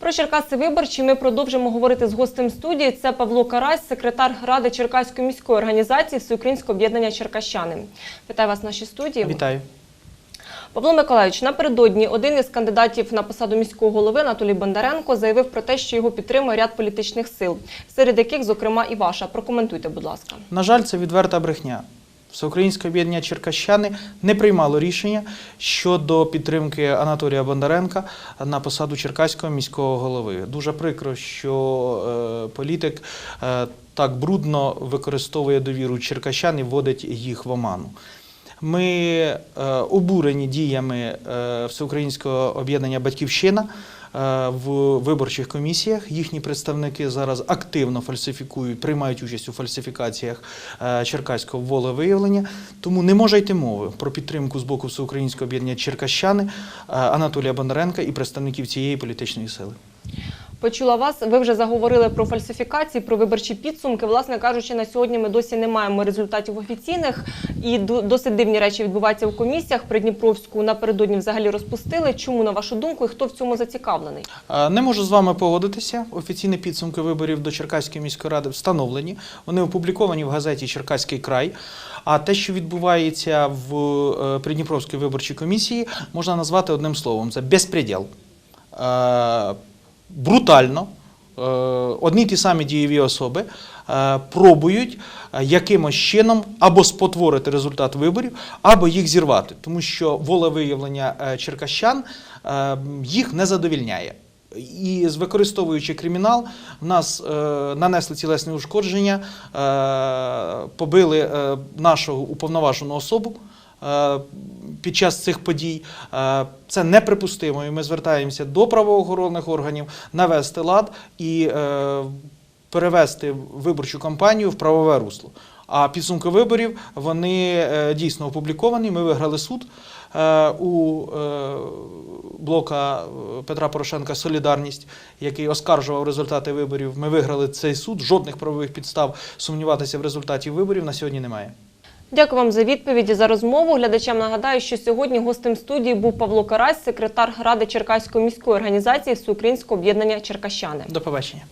Про Черкаси виборчі ми продовжимо говорити з гостем студії. Це Павло Карась, секретар ради Черкаської міської організації Всеукраїнського об'єднання Черкащани. Вітаю вас в нашій студії. Вітаю. Павло Миколаївич, напередодні один із кандидатів на посаду міського голови Анатолій Бондаренко заявив про те, що його підтримує ряд політичних сил, серед яких, зокрема, і ваша. Прокоментуйте, будь ласка. На жаль, це відверта брехня. Всеукраїнське об'єднання Черкащани не приймало рішення щодо підтримки Анатолія Бондаренка на посаду Черкаського міського голови. Дуже прикро, що е, політик е, так брудно використовує довіру черкащан і вводить їх в оману. Ми е, обурені діями е, Всеукраїнського об'єднання Батьківщина е, в виборчих комісіях. Їхні представники зараз активно фальсифікують, приймають участь у фальсифікаціях черкаського волевиявлення. Тому не може йти мови про підтримку з боку Всеукраїнського об'єднання Черкащани Анатолія Бондаренка і представників цієї політичної сили. Почула вас. Ви вже заговорили про фальсифікації, про виборчі підсумки. Власне кажучи, на сьогодні ми досі не маємо результатів офіційних, і досить дивні речі відбуваються в комісіях. Придніпровську напередодні взагалі розпустили. Чому на вашу думку і хто в цьому зацікавлений? Е, Не можу з вами погодитися. Офіційні підсумки виборів до Черкаської міської ради встановлені. Вони опубліковані в газеті Черкаський край. А те, що відбувається в е, Придніпровській виборчій комісії, можна назвати одним словом: це безпреділ. Брутально. е, Одні ті самі дієві особи е, пробують е, якимось чином або спотворити результат виборів, або їх зірвати, тому що волевиявлення черкащан їх не задовільняє. І використовуючи кримінал, в нас е, нанесли тілесне ушкодження, е, побили е, нашого уповноважену особу е, під час цих подій. Е, це неприпустимо, і ми звертаємося до правоохоронних органів навести лад і е, перевести виборчу кампанію в правове русло. А підсумки виборів вони е, дійсно опубліковані. Ми виграли суд у блока Петра Порошенка Солідарність, який оскаржував результати виборів. Ми виграли цей суд. Жодних правових підстав сумніватися в результаті виборів на сьогодні немає. Дякую вам за відповіді за розмову. Глядачам нагадаю, що сьогодні гостем студії був Павло Карась, секретар ради Черкаської міської організації Всеукраїнського об'єднання Черкащани. До побачення.